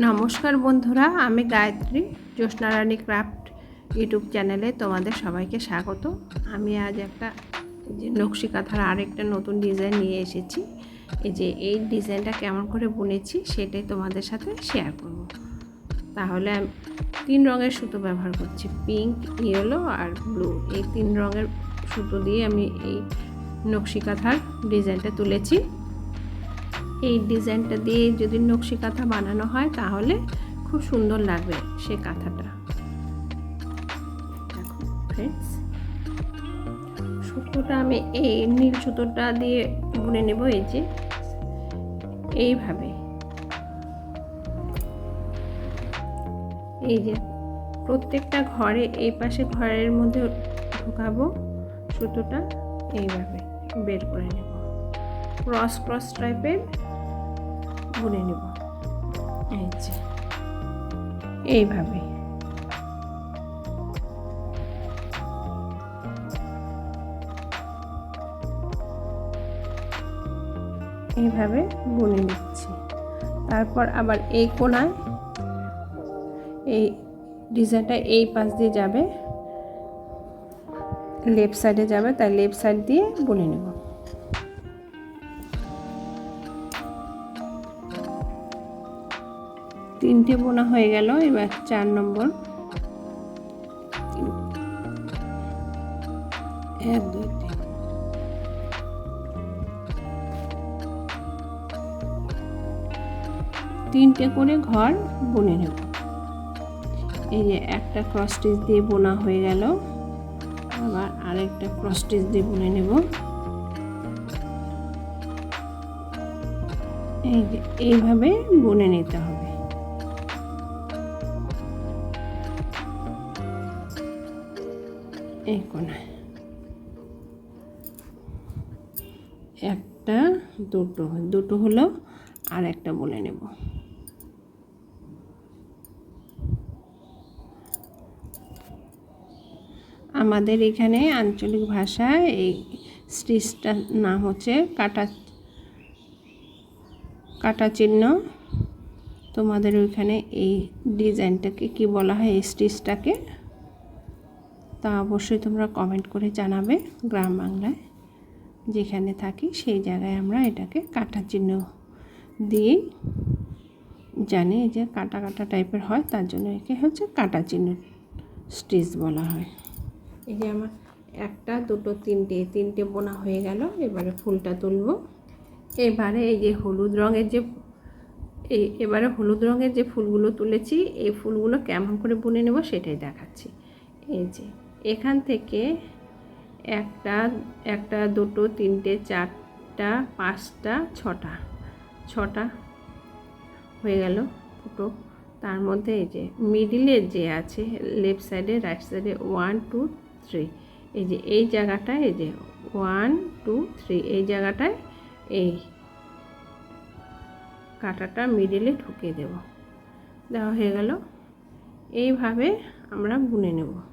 নমস্কার বন্ধুরা, আমি গায়ত্রী জ্যোৎস্নারানী ক্রাফট ইউটিউব চ্যানেলে তোমাদের সবাইকে স্বাগত। আমি আজ একটা যে নকশি কাঁথার আরেকটা নতুন ডিজাইন নিয়ে এসেছি। এই যে এই ডিজাইনটা কেমন করে বুনেছি সেটাই তোমাদের সাথে শেয়ার করব। তাহলে আমি তিন রঙের সুতো ব্যবহার করছি, পিঙ্ক, ইয়েলো আর ব্লু। এই তিন রঙের সুতো দিয়ে আমি এই নকশি কাঁথার ডিজাইনটা তুলেছি। এই ডিজাইনটা দিয়ে যদি নকশি কাঁথা বানানো হয়, তাহলে খুব সুন্দর লাগবে সে কাঁথাটা। ফ্রেন্ডস সুতোটা আমি এই নীল সুতোটা দিয়ে বুনে নেব, এই যে, এইভাবে। এই যে, প্রত্যেকটা ঘরে, এই পাশে ঘরের মধ্যে ঢোকাবো সুতোটা, এইভাবে বের করে নেব। ক্রস ক্রস টাইপের বুনে নেব। এই যে। এইভাবে। এইভাবে বুনে নিচ্ছি। তারপর আবার এই কোনায় এই ডিজাইনটা এই পাশ দিয়ে যাবে। লেফট সাইডে যাবে, তাই লেফট সাইড দিয়ে বুনে নেব। তিনটে বোনা হয়ে গেল, এবার চার নম্বর। এক, দুই, তিন। তিনটে করে ঘর বুনে নেব। এই যে একটা ক্রস স্টিচ দিয়ে বোনা হয়ে গেল, আবার আরেকটা ক্রস স্টিচ দিয়ে বুনে নেব। এই যে এইভাবে বুনে নিতে হবে। এই কোনায় একটা দুটো দুটো হলো আর একটা বলে নেব আমাদের এখানে আঞ্চলিক ভাষায় এই স্টিচটার নাম হচ্ছে কাটা কাটা চিহ্ন। তোমাদের ওইখানে এই ডিজাইনটাকে কি বলা হয়, এই স্টিচটাকে তা অবশ্যই তোমরা কমেন্ট করে জানাবে গ্রাম বাংলায়। যেখানে থাকি সেই জায়গায় আমরা এটাকে কাটা চিহ্ন দিয়েই জানি যে কাটা কাটা টাইপের হয়, তার জন্য একে হচ্ছে কাটা চিহ্ন স্টিচ বলা হয়। এই যে আমার একটা, দুটো, তিনটে তিনটে বোনা হয়ে গেল, এবারে ফুলটা তুলব। এবারে এই যে হলুদ রঙের যে এই এবারে হলুদ রঙের যে ফুলগুলো তুলেছি, এই ফুলগুলো কেমন করে বুনে নেব সেটাই দেখাচ্ছি। এই যে এখান থেকে একটা একটা, দুটো, তিনটে, চারটা, পাঁচটা, ছটা ছটা হয়ে গেল ফুটো তার মধ্যে এই যে মিডিলে যে আছে লেফট সাইডে রাইট সাইডে ওয়ান টু থ্রি এই যে এই জায়গাটায় এই যে ওয়ান টু থ্রি এই জায়গাটায় এই কাঁটাটা মিডিলে ঢুকিয়ে দেব। দেওয়া হয়ে গেল। এইভাবে আমরা বুনে নেব।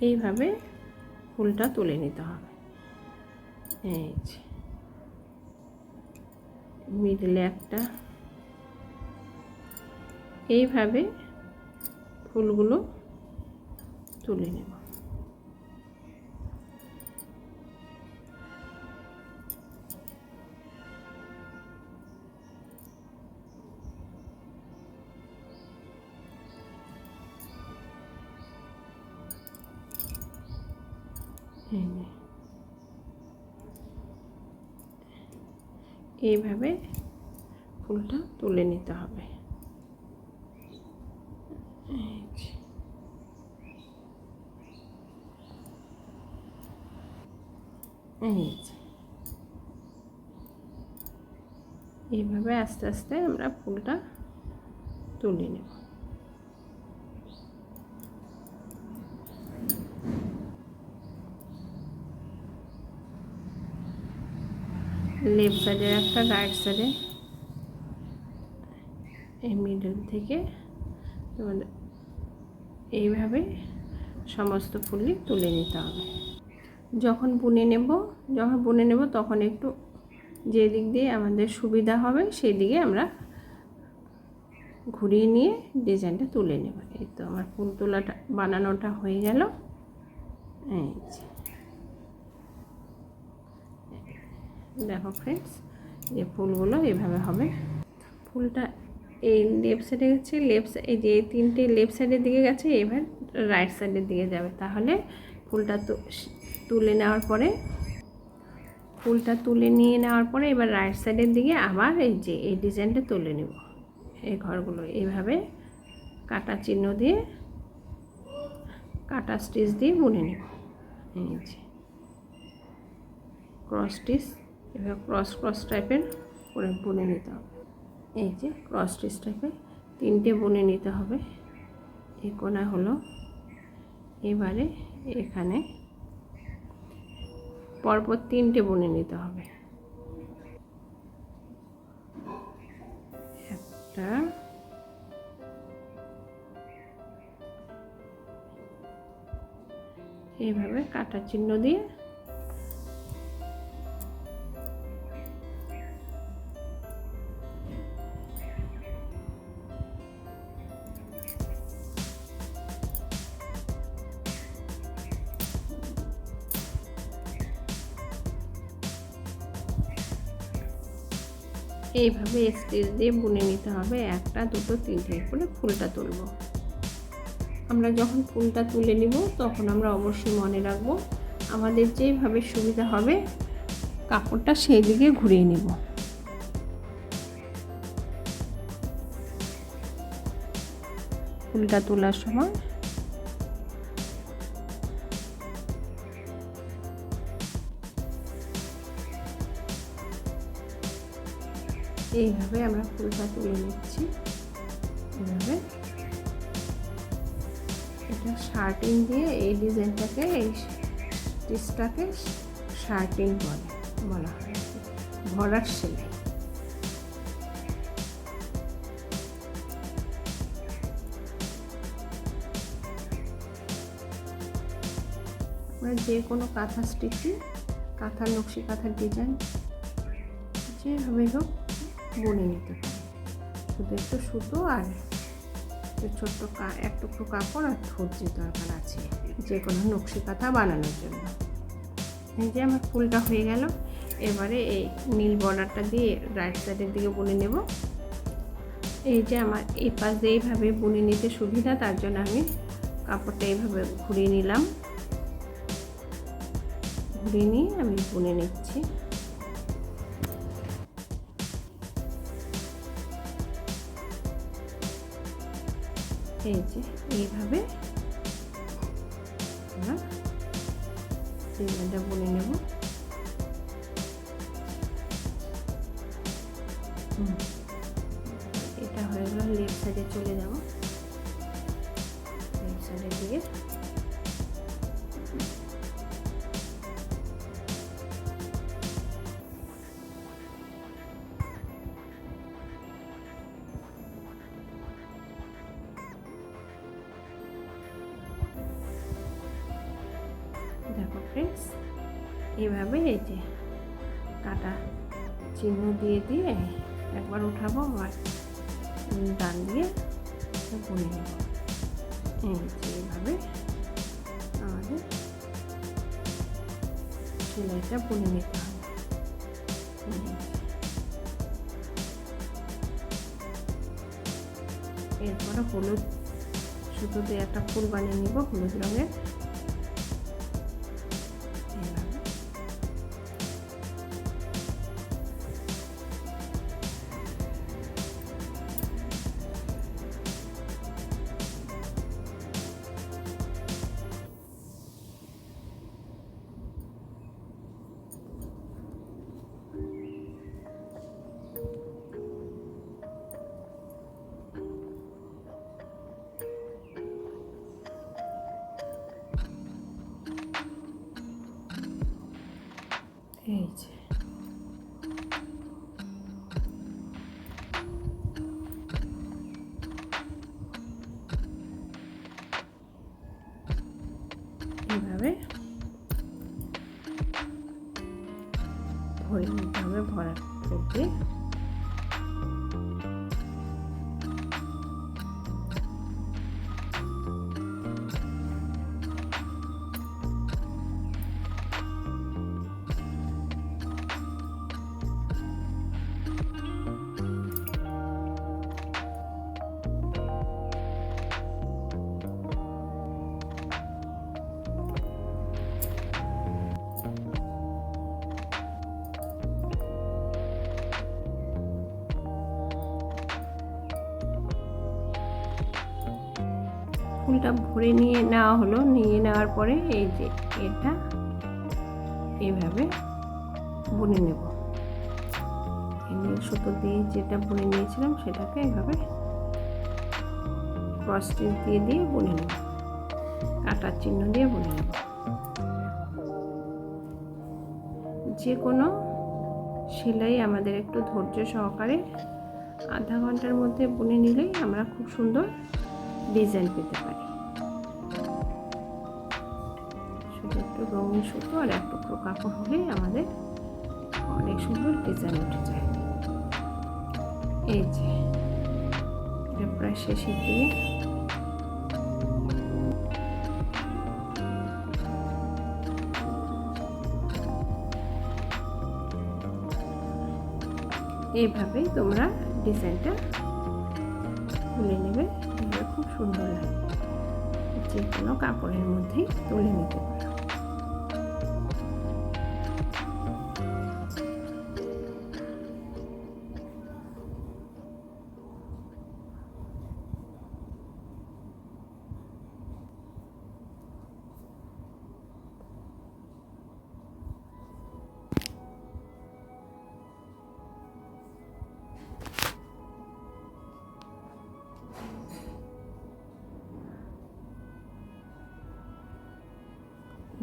এইভাবে ফুলটা তুলে নিতে হবে। এই যে। মিডলে একটা। এইভাবে ফুলগুলো তুলে নেব। এইভাবে ফুলটা তুলে নিতে হবে। এইভাবে আস্তে আস্তে আমরা ফুলটা তুলে নেব। লেফট সাইডের একটা রাইট সাইডে এই মিডল থেকে এইভাবে সমস্ত ফুলই তুলে নিতে হবে। যখন বুনে নেব, যখন বুনে নেব তখন একটু যে দিক দিয়ে আমাদের সুবিধা হবে সেই দিকে আমরা ঘুরিয়ে নিয়ে ডিজাইনটা তুলে নেব। এই তো আমার ফুল তোলাটা, বানানোটা হয়ে গেল। এই যে দেখো ফ্রেন্ডস যে ফুলগুলো এভাবে হবে। ফুলটা এই লেফট সাইডে গেছে লেফট এই যে তিনটে লেফট সাইডের দিকে গেছে, এবার রাইট সাইডের দিকে যাবে। তাহলে ফুলটা তুলে নেওয়ার পরে, ফুলটা তুলে নিয়ে নেওয়ার পরে এবার রাইট সাইডের দিকে আবার এই যে এই ডিজাইনটা তুলে নেব। এই ঘরগুলো এইভাবে কাটা চিহ্ন দিয়ে, কাটা স্টিচ দিয়ে বুনে নেব। ক্রস স্টিচ এভাবে ক্রস ক্রস টাইপের করে বুনে নিতে হবে। এই যে ক্রস স্টিচ টাইপের তিনটে বুনে নিতে হবে। এই কোনা হলো, এবারে এখানে পরপর তিনটে বুনে নিতে হবে। একটা, এইভাবে কাটা চিহ্ন দিয়ে এইভাবে স্টিচ দিয়ে বুনে নিতে হবে। একটা, দুটো, তিনটে করে ফুলটা তুলব। আমরা যখন ফুলটা তুলে নিব, তখন আমরা অবশ্যই মনে রাখব, আমাদের যেভাবে সুবিধা হবে, কাপড়টা সেই দিকে ঘুরিয়ে নিব। ফুলটা তোলার সময় এইভাবে আমরা ফুলটা তুলে নিচ্ছি এইভাবে। এটা শার্টিং দিয়ে এই ডিজাইনটাকে, এই স্টিচটাকে শার্টিং বলে, বলা হয়। ভরার সেলাই। যে কোনো কাঁথা স্টিচে, কাঁথার নকশি কাঁথার ডিজাইন, যেভাবে হোক বুনে নিতে পারি শুধু একটু সুতো আর ছোট্ট এক টুকরো কাপড় আর ধৈর্য দরকার আছে। যে কোনো নকশি কাঁথা বানানোর জন্য। এই যে আমার ফুলটা হয়ে গেল। এবারে এই নীল বর্ডারটা দিয়ে রাইট সাইডের দিকে বুনে নেব। এই যে আমার এই পাশ দিয়ে এইভাবে বুনে নিতে সুবিধা, তার জন্য আমি কাপড়টা এইভাবে ঘুরিয়ে নিলাম। ঘুরিয়ে নিয়ে আমি বুনে নিচ্ছি। এই যে এইভাবে আমরা ডিজাইনটা বলে নেব। এটা হয়ে গেল লেফট সাইডে চলে যাব। ফ্রেন্ডস এইভাবে এই যে কাটা চিহ্ন দিয়ে দিয়ে একবার উঠাবো আর ডান দিয়ে বুনে নেব। এই যে এইভাবে আমাদের সেলাইটা বুনে নিতে হবে। এরপরে হলুদ সুতো দিয়ে একটা ফুল বানিয়ে নিব হলুদ রঙের। এই ফুলটা ভরে নিয়ে নেওয়া হলো। নিয়ে নেওয়ার পরে এই যে এটা এইভাবে বুনে নেব। এই নীল সুতো দিয়ে যেটা বুনে নিয়েছিলাম সেটাকে এইভাবে ক্রস দিয়ে দিয়ে বুনে নেব। কাটার চিহ্ন দিয়ে বুনে নেব। যে কোনো সেলাই আমাদের একটু ধৈর্য সহকারে আধা ঘণ্টার মধ্যে বুনে নিলেই আমরা খুব সুন্দর ডিজাইন পেতে পারি। একটু রঙিন সুতো আর এক টুকরো কাপড় হলেই আমাদের অনেক সুন্দর ডিজাইন উঠে যায়। এই যে, এটা প্রায় শেষের দিকে। এইভাবেই তোমরা ডিজাইনটা তুলে নেবে। খুব সুন্দর লাগে। যে কোনো কাপড়ের মধ্যেই তুলে নিতে পারো।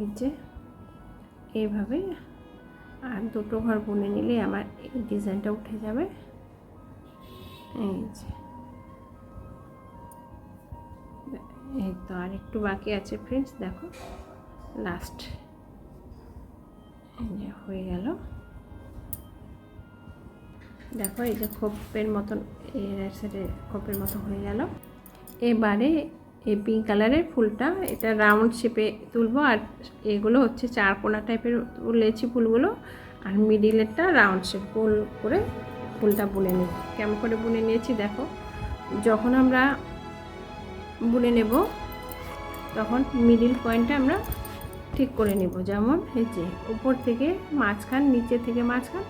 নিচে। এইভাবে আর দুটো ঘর বুনে নিলে আমার এই ডিজাইনটা উঠে যাবে। এই যে। এই তো আর একটু বাকি আছে ফ্রেন্ডস দেখো। লাস্ট হয়ে গেল। দেখো এই যে খোপের মতন, এই সাইডে খোপের মতো হয়ে গেল। এবারে এই পিঙ্ক কালারের ফুলটা, এটা রাউন্ড শেপে তুলবো, আর এগুলো হচ্ছে চার কোনা টাইপের তুলেছি ফুলগুলো, আর মিডিলেরটা রাউন্ড শেপ গোল করে ফুলটা বুনে নিই কেমন করে বুনে নিয়েছি দেখো, যখন আমরা বুনে নেব, তখন মিডিল পয়েন্টটা আমরা ঠিক করে নেব। যেমন যে, উপর থেকে মাঝখান, নিচে থেকে মাঝখান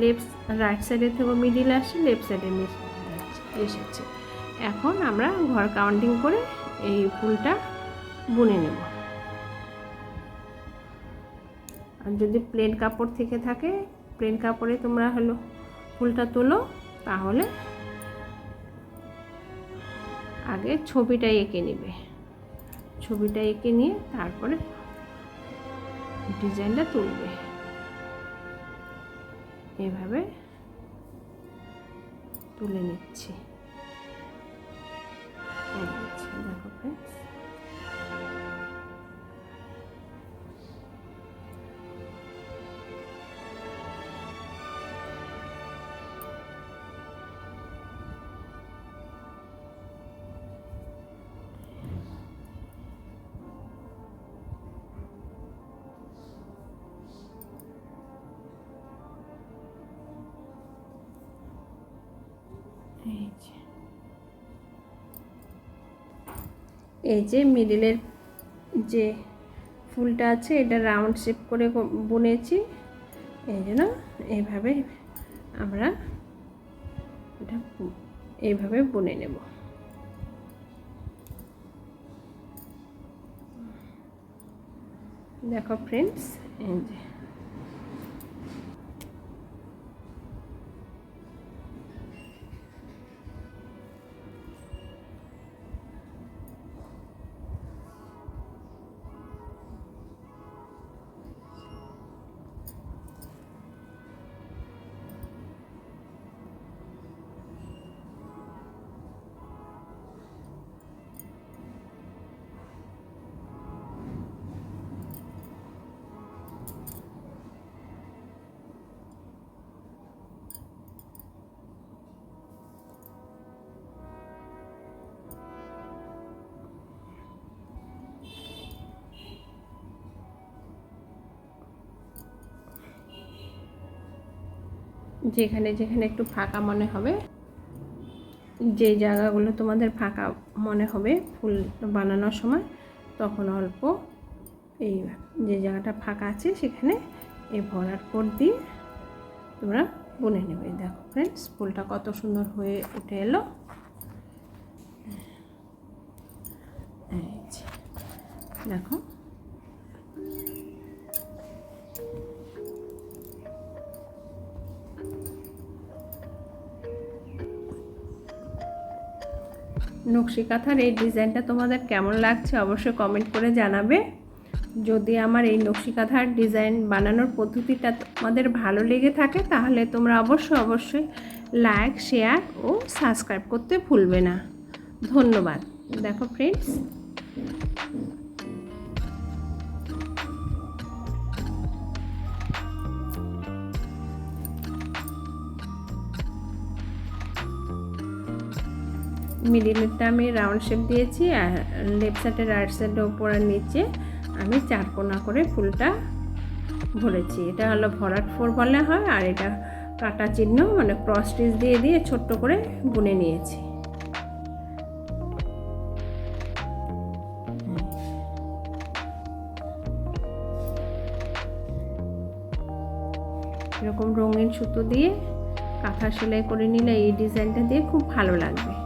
লেফট রাইট সাইডে থেকে মিডিল আসছে লেফট সাইডে এসেছে। এখন আমরা ঘর কাউন্টিং করে এই ফুলটা বুনে নেব। আর যদি প্লেন কাপড় থেকে থাকে প্লেন কাপড়ে তোমরা হলো ফুলটা তোলো, তাহলে আগে ছবিটা এঁকে নেবে। ছবিটা এঁকে নিয়ে তারপরে ডিজাইনটা তুলবে। এভাবে তুলে নিচ্ছি। দেখো এই যে মিডিলের যে ফুলটা আছে, এটা রাউন্ড শেপ করে বুনেছি। এই জন্য এইভাবে আমরা এটা এইভাবে বুনে নেব। দেখো ফ্রেন্ডস এই যে। যেখানে যেখানে একটু ফাঁকা মনে হবে, যে জায়গাগুলো তোমাদের ফাঁকা মনে হবে ফুল বানানোর সময়, তখন অল্প এই যে জায়গাটা ফাঁকা আছে সেখানে এই ভরার কোট দিয়ে তোমরা বুনে নেবে। দেখো ফ্রেন্ডস ফুলটা কত সুন্দর হয়ে উঠে এলো। দেখো। নকশি কাঁথার এই ডিজাইনটা তোমাদের কেমন লাগছে অবশ্যই কমেন্ট করে জানাবে। যদি আমার এই নকশি কাঁথার ডিজাইন বানানোর পদ্ধতিটা তোমাদের ভালো লেগে থাকে, তাহলে তোমরা অবশ্যই অবশ্যই লাইক শেয়ার ও সাবস্ক্রাইব করতে ভুলবে না। ধন্যবাদ। দেখো ফ্রেন্ডস মিডিলেরটা আমি রাউন্ড শেপ দিয়েছি আর লেফট সাইডে রাইট সাইডে ওপর আর নিচে আমি চার কোনা করে ফুলটা ভরেছি। এটা হলো ভরাট ফোর বলে হয় আর এটা কাটা চিহ্ন মানে ক্রস স্টিচ দিয়ে দিয়ে ছোট্ট করে বুনে নিয়েছি। এরকম রঙিন সুতো দিয়ে কাঁথা সেলাই করে নিলে এই ডিজাইনটা দিয়ে খুব ভালো লাগবে।